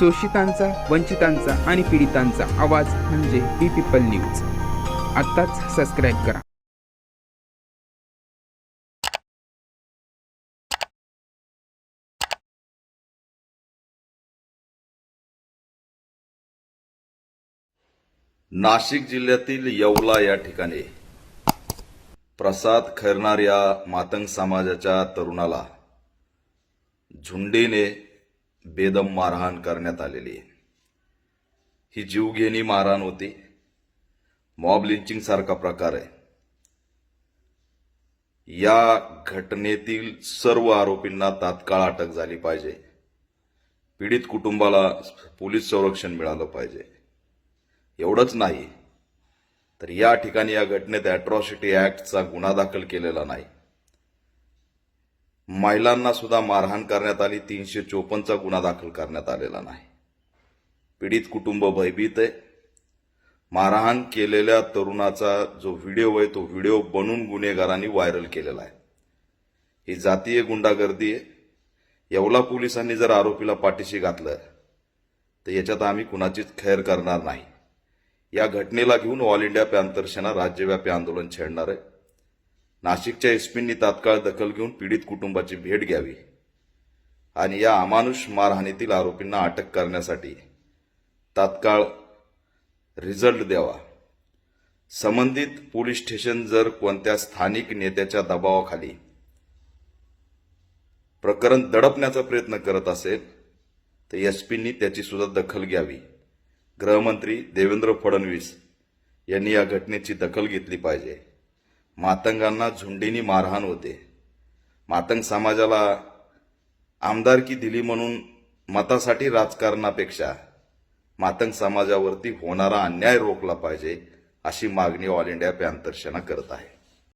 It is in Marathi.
शोषितांचा वंचितांचा आणि पीडितांचा आवाज म्हणजे बी पीपल न्यूज. आत्ताच सबस्क्राईब करा. नाशिक जिल्ह्यातील येवला या ठिकाणी प्रसाद खैरनार या मातंग समाजाच्या तरुणाला झुंडीने बेदम मारहाण करण्यात आलेली आहे. ही जीवघेणी मारहाण होती. मॉब लिंचिंग सारखा प्रकार आहे. या घटनेतील सर्व आरोपींना तात्काळ अटक झाली पाहिजे. पीडित कुटुंबाला पोलीस संरक्षण मिळालं पाहिजे. एवढंच नाही तर या ठिकाणी या घटनेत अॅट्रॉसिटी ऍक्टचा गुन्हा दाखल केलेला नाही. महिलांना सुद्धा मारहाण करण्यात आली. तीनशे चोपन्नचा गुन्हा दाखल करण्यात आलेला नाही. पीडित कुटुंब भयभीत आहे. मारहाण केलेल्या तरुणाचा जो व्हिडिओ आहे तो व्हिडिओ बनून गुन्हेगारांनी व्हायरल केलेला आहे. ही जातीय गुंडागर्दी आहे. येवला पोलिसांनी जर आरोपीला पाठीशी घातलं तर याच्यात आम्ही कुणाचीच खैर करणार नाही. या घटनेला घेऊन ऑल इंडिया पॅन्थर सेना राज्यव्यापी आंदोलन छेडणार आहे. नाशिकच्या एसपींनी तात्काळ दखल घेऊन पीडित कुटुंबाची भेट घ्यावी आणि या अमानुष मारहाणीतील आरोपींना अटक करण्यासाठी तात्काळ रिझल्ट द्यावा. संबंधित पोलीस स्टेशन जर कोणत्या स्थानिक नेत्याच्या दबावाखाली प्रकरण दडपण्याचा प्रयत्न करत असेल तर एसपींनी त्याची सुद्धा दखल घ्यावी. गृहमंत्री देवेंद्र फडणवीस यांनी या घटनेची दखल घेतली पाहिजे. मातंगांना झुंडीनी मारहाण होते. मातंग समाजाला आमदारकी दिली म्हणून मतासाठी राजकारणापेक्षा मातंग समाजावरती होणारा अन्याय रोखला पाहिजे अशी मागणी ऑल इंडिया पॅन्थर करत आहे.